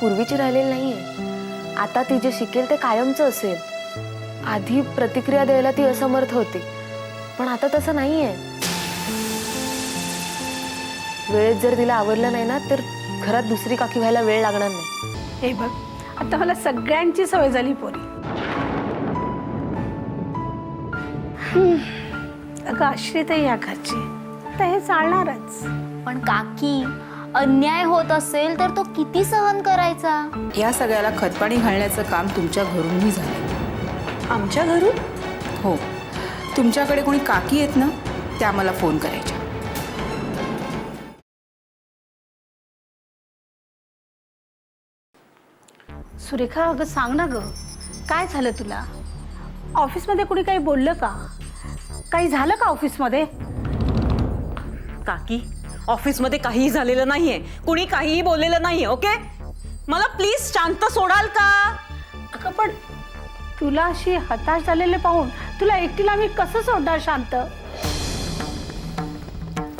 पूर्वीची राहिलेली नाहीये. आता ती जे शिकेल ते कायमचं असेल. आधी प्रतिक्रिया द्यायला ती असमर्थ होती. पण आता तसं नाहीये. वेळेत जर तिला आवडलं नाही ना तर घरात दुसरी काकी व्हायला वेळ लागणार नाही. हे बघ आता मला सगळ्यांची सवय झाली पोरी. हम्म. अगं आश्रित आहे या घरची. तर हे चालणारच. पण काकी अन्याय होत असेल तर तो किती सहन करायचा? या सगळ्याला खतपाणी घालण्याचं काम तुमच्या घरूनही झालं. आमच्या घरून? हो. तुमच्याकडे कोणी काकी आहेत ना त्या मला फोन करायच्या. सुरेखा अगं सांग ना ग. काय झालं तुला? ऑफिसमध्ये कुणी काही बोललं का? काही झालं का ऑफिसमध्ये? काकी ऑफिसमध्ये काहीही झालेलं नाहीये. कुणी काहीही बोललेलं नाहीये ओके? मला प्लीज शांत सोडाल का? अगं पण तुला अशी हताश झालेले पाहून तुला एकटीला मी कसं सोडणार शांत?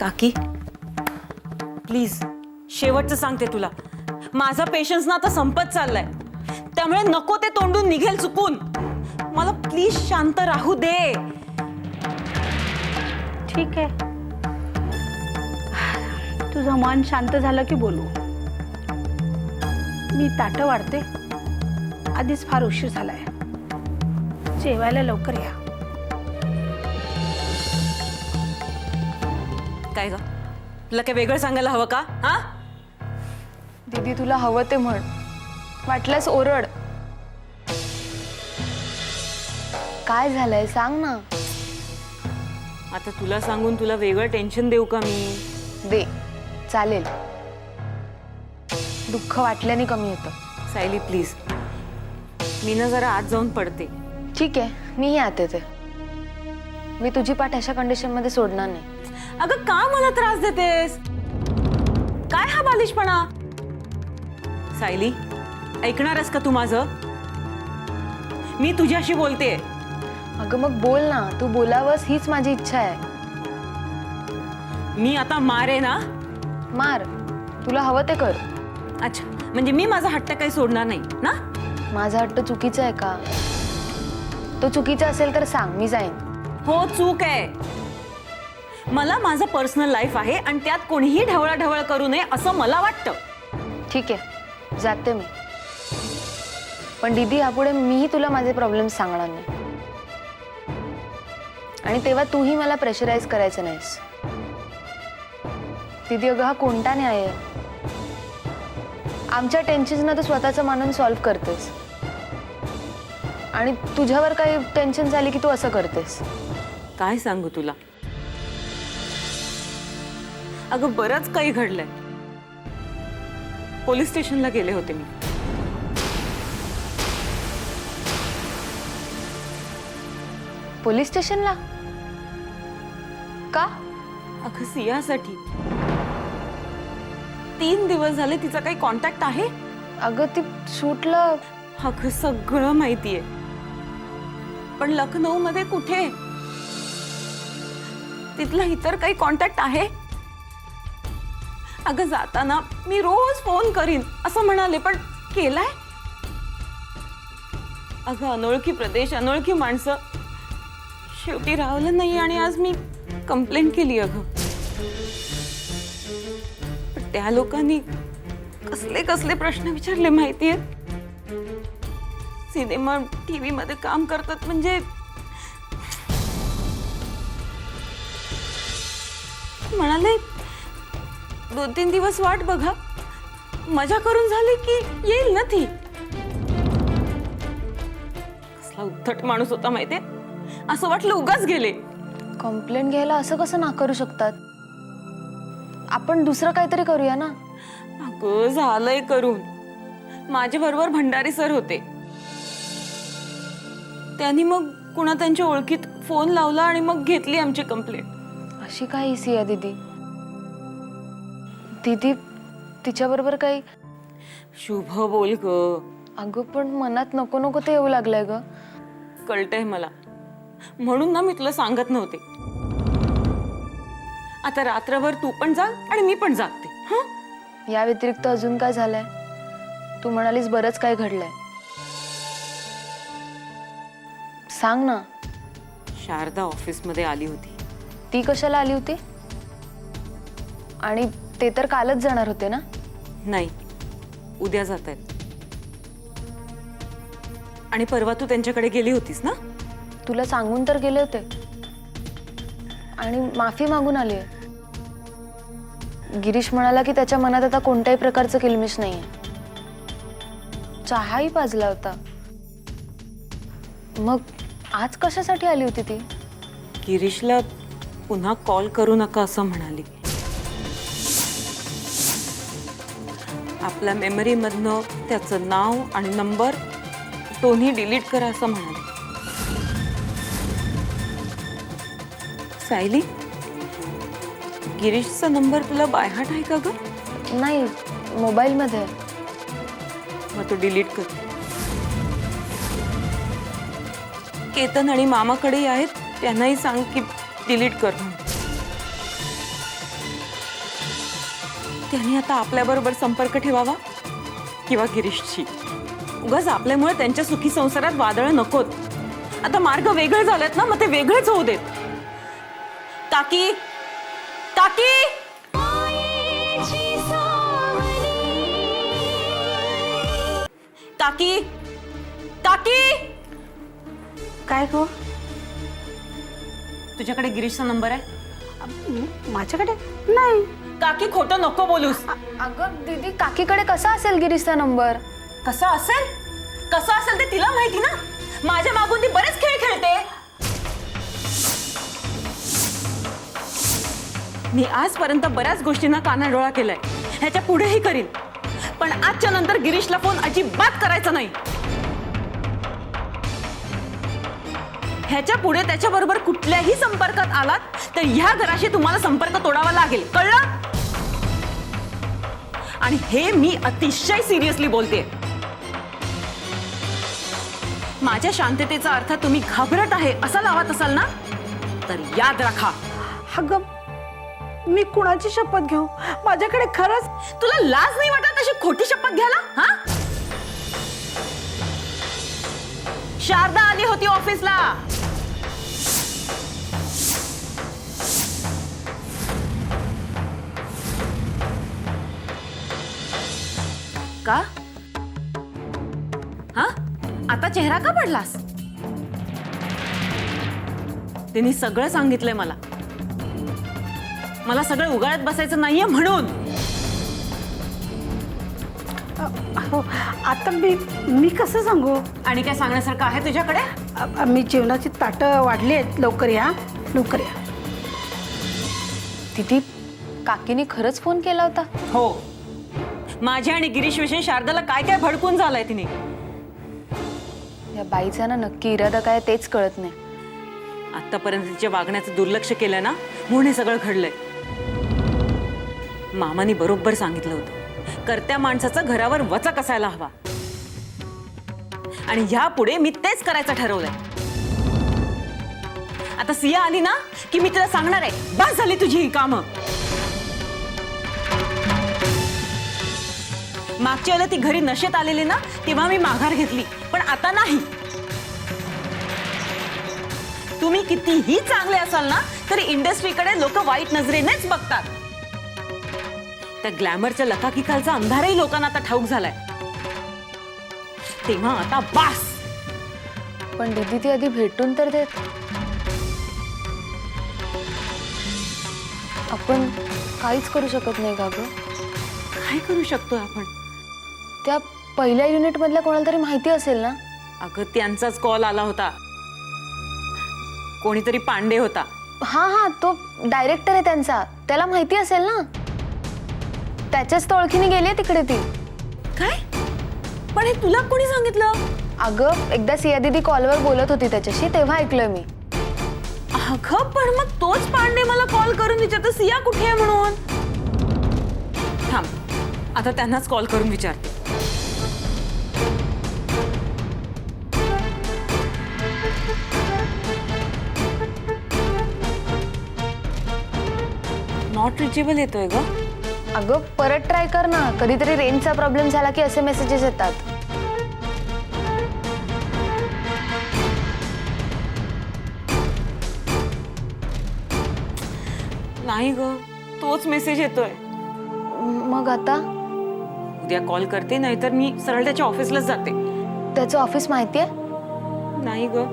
काकी प्लीज शेवटचं सांगते तुला. माझा पेशन्स ना आता संपत चाललाय. त्यामुळे नको ते तोंडून निघेल चुकून. मला प्लीज शांत राहू दे. ठीक आहे. तुझं मन शांत झालं की बोलू? मी ताटं वाढते. आधीच फार उशीर झालाय. जेवायला लवकर या. काय ग? तुला काय वेगळं सांगायला हवं का? हा? दीदी तुला हवं ते म्हण. वाटल्यास ओरड. काय झालंय? सांग ना. आता तुला सांगून तुला वेगळं टेन्शन देऊ का मी? दे. चालेल. दुःख वाटल्याने कमी होतं. सायली प्लीज. मी ना जरा आत जाऊन पडते. ठीक आहे मीही आत येते. मी तुझी पाठ अशा कंडिशनमध्ये सोडणार नाही. अगं का मला त्रास देतेस? काय हा बालिशपणा? सायली ऐकणारस का तू माझं? मी तुझ्याशी बोलते. अगं मग बोल ना. तू बोलावंस हीच माझी इच्छा आहे. मी आता मारे ना मार. तुला हवं ते कर. अच्छा म्हणजे मी माझा हट्ट काही सोडणार नाही ना? माझा हट्ट चुकीचा आहे का? तो चुकीचा असेल तर सांग मी जाईन. हो चूक आहे. मला माझं पर्सनल लाईफ आहे आणि त्यात कोणीही ढवळाढवळ करू नये असं मला वाटतं. ठीक आहे जाते मी. पण दीदी यापुढे मीही तुला माझे प्रॉब्लेम सांगणार नाही. आणि तेव्हा तूही मला प्रेशराईज करायचं नाहीस. दीदी अगं हा कोणता न्याय आहे? आमच्या टेन्शनना तू स्वतःचं मानून सॉल्व्ह करतेस. आणि तुझ्यावर काही टेन्शन झाली की तू असं करतेस. काय सांगू तुला? अगं बरंच काही घडलंय. पोलीस स्टेशनला गेले होते मी. पोलीस स्टेशनला? का? अगं सियासाठी तीन दिवस झाले तिचा काही कॉन्टॅक्ट आहे? अगं ती शूटला अगं सगळं माहितीये. पण लखनौ मध्ये कुठे? तिथला इतर काही कॉन्टॅक्ट आहे? अगं जाताना मी रोज फोन करीन असं म्हणाले पण केलाय? अगं अनोळखी प्रदेश अनोळखी माणसं. शेवटी राहिलं नाही आणि आज मी कंप्लेंट केली अगं. त्या लोकांनी कसले कसले प्रश्न विचारले माहितीये? सिनेमा टीव्ही मध्ये काम करतात म्हणजे म्हणाले दोन तीन दिवस वाट बघा. मजा करून झाली की येईल ना ती? कसला उद्धट माणूस होता माहितीये? असं वाटलं उगाच गेले. कंप्लेंट घ्यायला असं कसं नाकारू शकतात? आपण दुसरं काहीतरी करूया ना? अगं झालंय करून. माझ्या बरोबर भंडारी सर होते. त्यांनी मग कुणा त्यांच्या ओळखीत फोन लावला आणि मग घेतली आमची कंप्लेंट अशी काय इसी आहे दीदी दीदी तिच्याबरोबर काही? शुभ बोल ग. अगं पण मनात नको नको ते येऊ लागलंय ग. कळतंय मला. म्हणून ना मी तुला सांगत नव्हते. आता रात्रभर तू पण जा आणि मी पण जागते हं? या व्यतिरिक्त अजून काय झालंय? तू म्हणालीस बरंच काय घडलंय. सांग ना. शारदा ऑफिसमध्ये आली होती. ती कशाला आली होती? आणि ते तर कालच जाणार होते ना? नाही उद्या जात आहेत आणि परवा तू त्यांच्याकडे गेली होतीस ना? तुला सांगून तर गेले होते. आणि माफी मागून आली गिरीश म्हणाला की त्याच्या मनात आता कोणत्याही प्रकारचं किलमिश नाहीये. चहाही पाजला होता. मग आज कशासाठी आली होती ती? गिरीशला पुन्हा कॉल करू नका असं म्हणाली. आपल्या मेमरीमधनं त्याचं नाव आणि नंबर दोन्ही डिलीट करा असं म्हणाली. सायली? गिरीशचा नंबर तुला बायहाट आहे का ग? नाही मोबाईलमध्ये. आहे. मग तो डिलीट कर. केतन आणि मामाकडे आहेत त्यांनाही सांग की डिलीट कर म्हणून. त्यांनी आता आपल्याबरोबर संपर्क ठेवावा किंवा गिरीशची. उगाच आपल्यामुळे त्यांच्या सुखी संसारात वादळ नकोत. आता मार्ग वेगळे झालेत ना मग ते वेगळेच होऊ देत. काकी काकी काकी काकी काय गो? तुझ्याकडे गिरीशचा नंबर आहे? माझ्याकडे? नाही. काकी खोटं नको बोलूस. अगं दीदी काकीकडे कसा असेल गिरीशचा नंबर? कसा असेल? कसं असेल ते तिला माहिती ना. माझ्या मागून ती बरेच खेळ खेळते. मी आजपर्यंत बऱ्याच गोष्टींना कानाडोळा केलाय. ह्याच्या पुढेही करीन. पण आजच्या नंतर गिरीशला फोन अजिबात करायचा नाही. ह्याच्या पुढे त्याच्याबरोबर कुठल्याही संपर्कात आलात तर ह्या घराशी तुम्हाला संपर्क तोडावा लागेल. कळलं? आणि हे मी अतिशय सिरियसली बोलते माझ्या शांततेचा अर्थ तुम्ही घाबरट आहे असा लावत असाल ना? तर याद राखा. अगं मी कुणाची शपथ घेऊ? माझ्याकडे खरंच तुला लाज नाही वाटत अशी खोटी शपथ घ्यायला? हा? शारदा आली होती ऑफिसला. का? हा? आता चेहरा का पडलास? तिने सगळं सांगितलंय मला. मला सगळं उगाळत बसायचं नाहीये म्हणून. हो आता मी मी कसं सांगू? आणि काय सांगण्यासारखं आहे तुझ्याकडे? अ- मी जेवणाची ताटं वाढली आहेत. लवकर या. लवकर या. दीदी काकीने खरंच फोन केला होता. हो. माझ्या आणि गिरीश विषयी शारदाला काय काय भडकून झालंय तिने? या बाईचा ना नक्की इरादा काय तेच कळत नाही. आतापर्यंत तिच्या वागण्याचं दुर्लक्ष केलं ना म्हणून हे सगळं घडलंय. मामानी बरोबर सांगितलं होतं. करत्या माणसाचा घरावर वचक असायला हवा. आणि ह्या पुढे मी तेच करायचं ठरवलंय. आता सिया आली ना की मी तिला सांगणार आहे बस झाली तुझी ही कामं. मागच्या वेळेला ती घरी नशेत आलेली ना तेव्हा मी माघार घेतली पण आता नाही. तुम्ही कितीही चांगले असाल ना तरी इंडस्ट्रीकडे लोक वाईट नजरेनेच बघतात. त्या ग्लॅमरच्या लकाकिकालचा अंधारही लोकांना आता ठाऊक झालाय. तेव्हा आता बास! पण दीदी ती आधी भेटून तर देत. आपण काहीच करू शकत नाही का ग? काय करू शकतो आपण? त्या पहिल्या युनिट मधल्या कोणाला तरी माहिती असेल ना? अगं त्यांचाच कॉल आला होता. कोणीतरी पांडे होता. हा हा तो डायरेक्टर आहे त्यांचा. त्याला माहिती असेल ना? त्याच्याच तर ओळखीने गेली तिकडे ती. काय? पण हे तुला कोणी सांगितलं? अगं एकदा सिया दीदी कॉलवर बोलत होती त्याच्याशी तेव्हा ऐकलं मी. अगं पण मग तोच पांडे मला कॉल करून विचारतो सिया कुठे आहे म्हणून? थांब आता त्यांनाच कॉल करून विचारते. नॉट रिचेबल येतोय ग. अगं परत ट्राय कर ना. कधीतरी रेंजचा प्रॉब्लेम झाला की असे मेसेजेस येतात. नाही ग तोच मेसेज येतोय. मग आता? उद्या कॉल करते नाहीतर मी सरळ त्याच्या ऑफिसलाच जाते. त्याचं ऑफिस माहिती आहे नाही ग.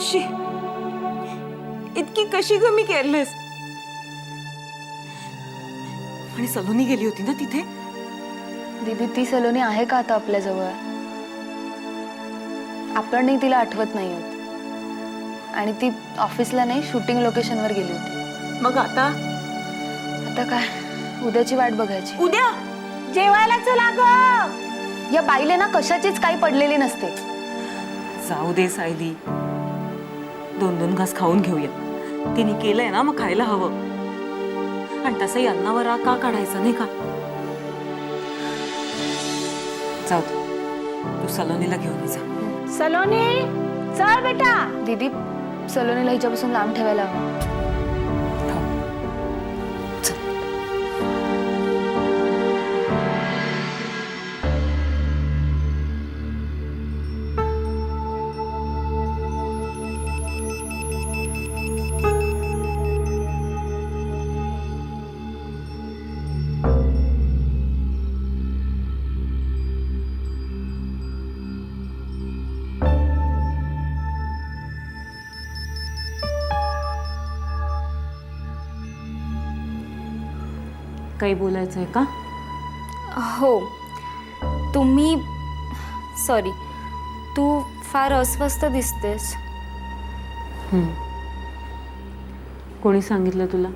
शी इतकी कशी ग मी केअरलेस आणि सलोनी गेली होती ना तिथे? दीदी ती सलोनी आहे का आता आपल्याजवळ आपणही तिला आठवत नाही होत. आणि ती ऑफिसला नाही शूटिंग लोकेशनवर गेली होती. मग आता? आता काय? उद्याची वाट बघायची. उद्या? जेवायला चला ग या बाईले ना कशाचीच काही पडलेली नसते. जाऊ दे सायली. दोन दोन घास खाऊन घेऊया. तिने केलंय ना मग खायला हवं. आणि तसंही अन्नावर राग का काढायचा नाही का? जाऊ दे. तू सलोनीला घेऊन ये जा. सलोनी चल बेटा. दीदी सलोनीला हिच्यापासून लांब ठेवायला हवं. काही बोलायचंय का? हो. तुम्ही सॉरी तू फार अस्वस्थ दिसतेस. कोणी सांगितलं तुला?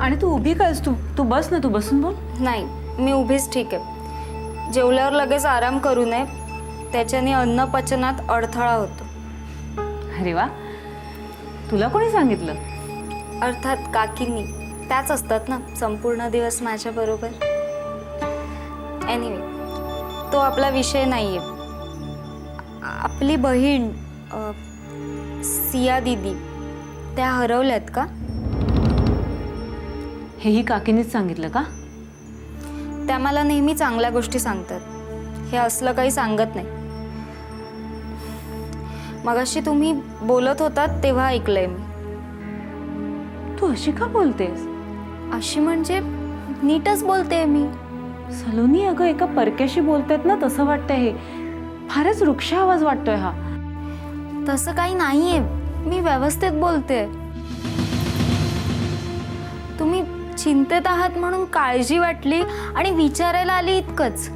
आणि तू उभी कायस तू तू बस ना तू बसून बोल. नाही मी उभीच ठीक आहे. जेवल्यावर लगेच आराम करू नये. त्याच्याने अन्न पचनात अडथळा होतो. अरे वा. तुला कोणी सांगितलं? अर्थात काकींनी. त्याच असतात ना संपूर्ण दिवस माझ्याबरोबर एनिवे तो आपला विषय नाही आहे आपली बहीण सिया दिदी त्या हरवल्यात का? हेही काकीनेच सांगितलं का? त्या मला नेहमी चांगल्या गोष्टी सांगतात. हे असलं काही सांगत नाही. मगाशी तुम्ही बोलत होतात तेव्हा ऐकलंय मी. तू अशी का बोलतेस? अशी म्हणजे नीटच बोलते मी. सलोनी अगं एका परक्याशी बोलतायत ना तसं वाटतंय हे. फारच वृक्ष आवाज वाटतोय हा. तसं काही नाहीये. मी व्यवस्थित बोलते. तुम्ही चिंतेत आहात म्हणून काळजी वाटली आणि विचारायला आली इतकंच.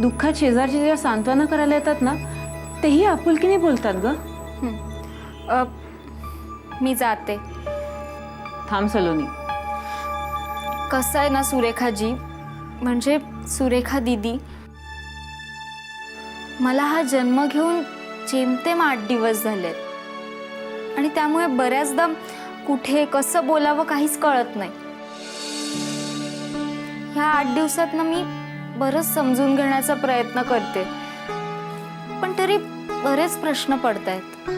दुःखात शेजारची जेव्हा सांत्वना करायला येतात ना तेही आपुलकीने बोलतात ग. मी जाते. थांब सलोनी. कसं आहे ना सुरेखाजी? म्हणजे सुरेखा दिदी? मला हा जन्म घेऊन जेमतेम आठ दिवस झालेत. आणि त्यामुळे बऱ्याचदा कुठे कसं बोलावं काहीच कळत नाही. ह्या आठ दिवसात ना मी बरंच समजून घेण्याचा प्रयत्न करते. पण तरी बरेच प्रश्न पडत आहेत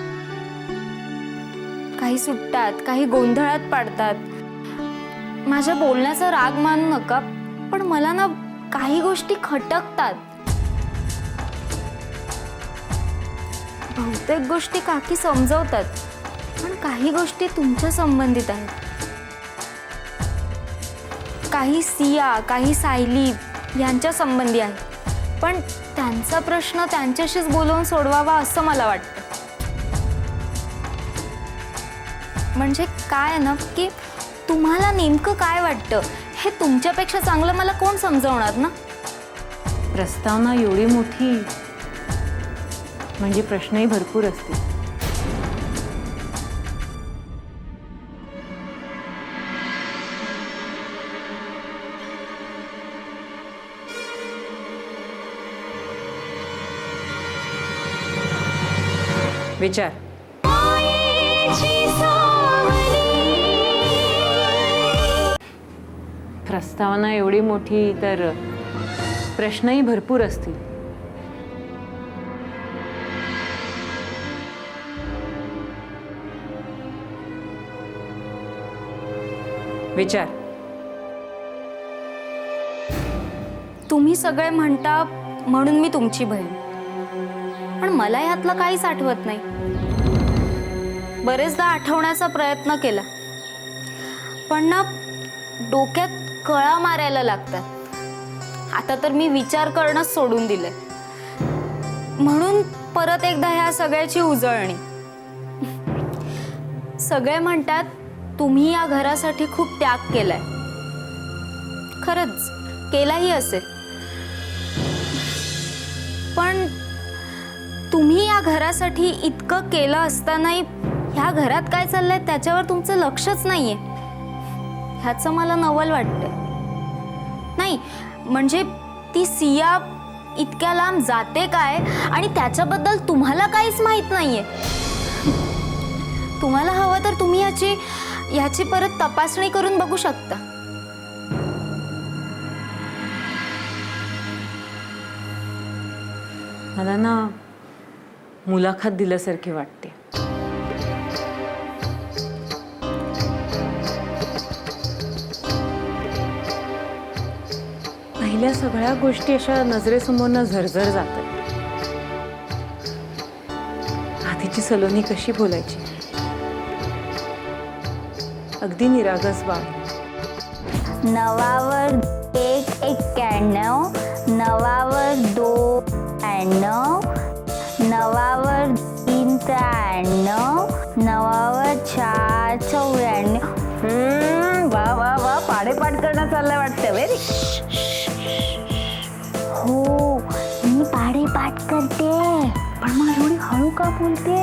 काही सुटतात काही गोंधळात पाडतात. माझ्या बोलण्याचा राग मानू नका पण मला ना काही गोष्टी खटकतात. बहुतेक गोष्टी काकी समजवतात पण काही गोष्टी तुमच्या संबंधित आहेत. काही सिया काही सायली यांच्या संबंधी आहेत पण त्यांचा प्रश्न त्यांच्याशीच बोलवून सोडवावा असं मला वाटतं. म्हणजे काय ना की तुम्हाला नेमकं काय वाटतं? हे तुमच्यापेक्षा चांगलं मला कोण समजवणार ना? प्रस्तावना एवढी मोठी म्हणजे प्रश्नही भरपूर असतील. विचार. प्रस्तावना एवढी मोठी तर प्रश्नही भरपूर असतील. विचार. तुम्ही सगळे म्हणता म्हणून मी तुमची बहीण. पण मला यातलं काहीच आठवत नाही. बरेचदा आठवण्याचा प्रयत्न केला. पण ना डोक्यात कळा मारायला लागतात. आता तर मी विचार करणंच सोडून दिले म्हणून परत एकदा ह्या सगळ्याची उजळणी. सगळे म्हणतात तुम्ही या घरासाठी खूप त्याग केलाय. खरंच केलाही असेल. पण तुम्ही या घरासाठी इतकं केलं असतानाही ह्या घरात काय चाललंय? त्याच्यावर तुमचं लक्षच नाहीये. ह्याचं मला नवल वाटते नाही म्हणजे ती सिया इतक्या लांब जाते काय? आणि त्याच्याबद्दल तुम्हाला काहीच माहीत नाहीये. तुम्हाला हवं तर तुम्ही याची याची परत तपासणी करून बघू शकता. मला ना मुलाखत दिल्यासारखी वाटते. पहिल्या सगळ्या गोष्टी अशा नजरेसमोरनं झरझर जातात. आधीची सलोनी कशी बोलायची? अगदी निरागस बाब नवावर एक एक्क्याण्णव नवावर दोन त्र्याण्णव नवावर तीन त्र्याण्णव नवावर चार चौऱ्याण्णव. हम्म, वा वा वा पाडेपाठ करणं चाललंय वाटतं. वेरी हो मी पाडेपाठ करते पण मग एवढी हळू का बोलते?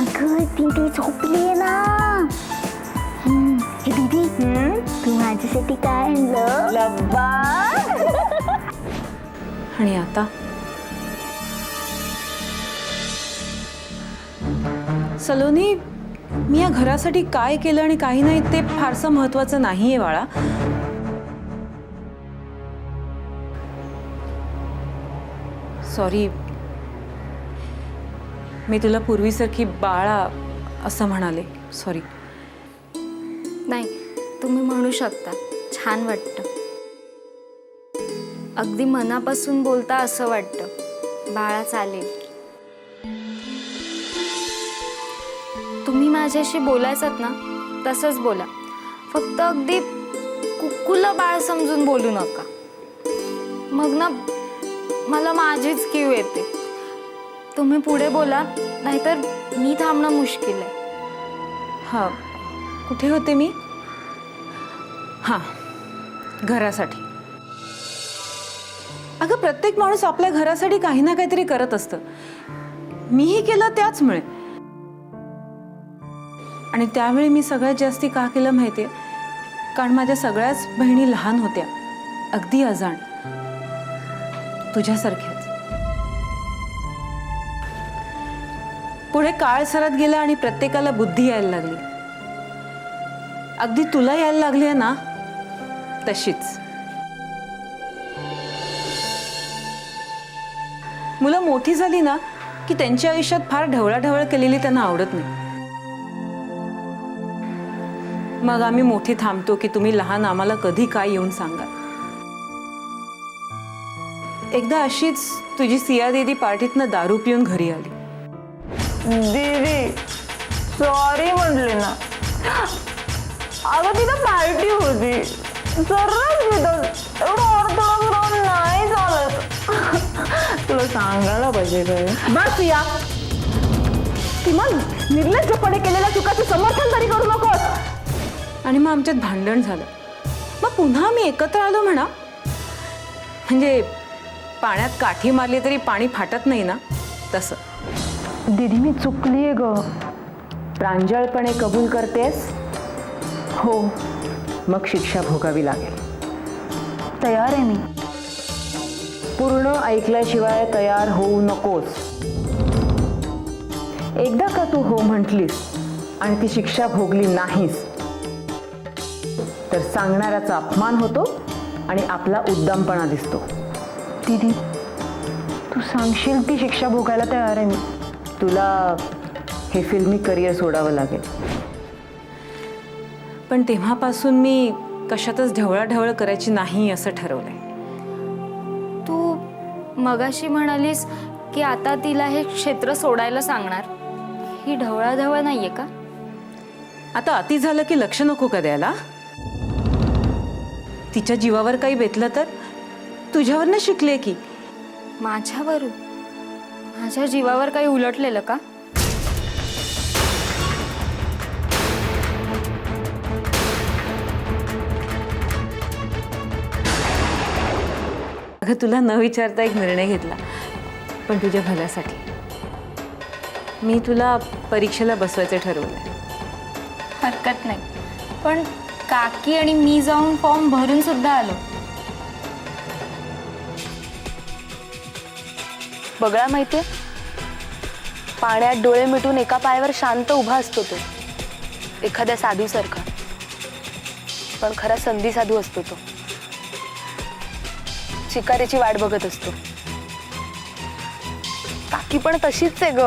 अगं दीदी झोपली आहे ना. हम्म, हे दीदी तू माझ्यासाठी काय आणलं? आणि आता? सलोनी मी या घरासाठी काय केलं आणि काही नाही ते फारसं महत्वाचं नाहीये बाळा. सॉरी. मी तुला पूर्वीसारखी बाळा असं म्हणाले. सॉरी. नाही तुम्ही म्हणू शकता. छान वाटतं. अगदी मनापासून बोलता असं वाटतं. बाळा चालेल. तुम्ही माझ्याशी बोलायचात ना तसंच बोला. फक्त अगदी कुक्कुला बाळ समजून बोलू नका. मग ना मला माझीच कीव येते. तुम्ही पुढे बोला नाहीतर मी थांबणं मुश्किल आहे. हां. कुठे होते मी? हां. घरासाठी. अगं प्रत्येक माणूस आपल्या घरासाठी काही ना काहीतरी करत असतं. मीही केलं त्याचमुळे. आणि त्यावेळी मी सगळ्यात जास्ती का केलं माहितीये? कारण माझ्या सगळ्याच बहिणी लहान होत्या. अगदी अजाण. तुझ्यासारख्याच पुढे काळ सरत गेला आणि प्रत्येकाला बुद्धी यायला लागली. अगदी तुला यायला लागली आहे ना? तशीच. मुलं मोठी झाली ना की त्यांच्या आयुष्यात फार ढवळाढवळ केलेली त्यांना आवडत नाही. मग आम्ही मोठी थांबतो की तुम्ही लहान आम्हाला कधी काय येऊन सांगा एकदा अशीच तुझी सिया दीदी पार्टीतनं दारू पिऊन घरी आली. दीदी सॉरी म्हटले ना. अगं तिथं पार्टी होती. सर्रास एवढं राहून नाही चालत. तुला सांगायला पाहिजे काय बस या किमान निर्लज्जपणे केलेल्या चुकाचं समर्थन तरी करू नकोस. आणि मग आमच्यात भांडण झालं. मग पुन्हा आम्ही एकत्र आलो म्हणा. म्हणजे पाण्यात काठी मारली तरी पाणी फाटत नाही ना? तसं. दीदी मी चुकलीये ग. प्रांजळपणे कबूल करतेस? हो. मग शिक्षा भोगावी लागेल. तयार आहे मी. पूर्ण ऐकल्याशिवाय तयार होऊ नकोस. एकदा का तू हो म्हटलीस आणि ती शिक्षा भोगली नाहीस? तर सांगणाऱ्याचा अपमान होतो आणि आपला उद्दामपणा दिसतो. दीदी तू सांगशील ती शिक्षा भोगायला तयार आहे मी? तुला हे फिल्मी करिअर सोडावं लागेल. पण तेव्हापासून मी कशातच ढवळाढवळ करायची नाही असं ठरवलंय. तू मगाशी म्हणालीस की आता तिला हे क्षेत्र सोडायला सांगणार. ही ढवळाढवळ नाहीये का? आता अति झालं की लक्ष नको का द्यायला? तिच्या जीवावर काही बेतलं तर? तुझ्यावरनं शिकले की? माझ्यावरून माझ्या जीवावर काही उलटलेलं का? अगं तुला न विचारता एक निर्णय घेतला पण तुझ्या भल्यासाठी. मी तुला परीक्षेला बसवायचं ठरवलंय. हरकत नाही. पण काकी आणि मी जाऊन फॉर्म भरून सुद्धा आलो. बगळा माहितीये? पाण्यात डोळे मिटून एका पायावर शांत उभा असतो तो. एखाद्या साधू सारखा पण खरा संधी साधू असतो तो. शिकारीची वाट बघत असतो. काकी पण तशीच आहे ग.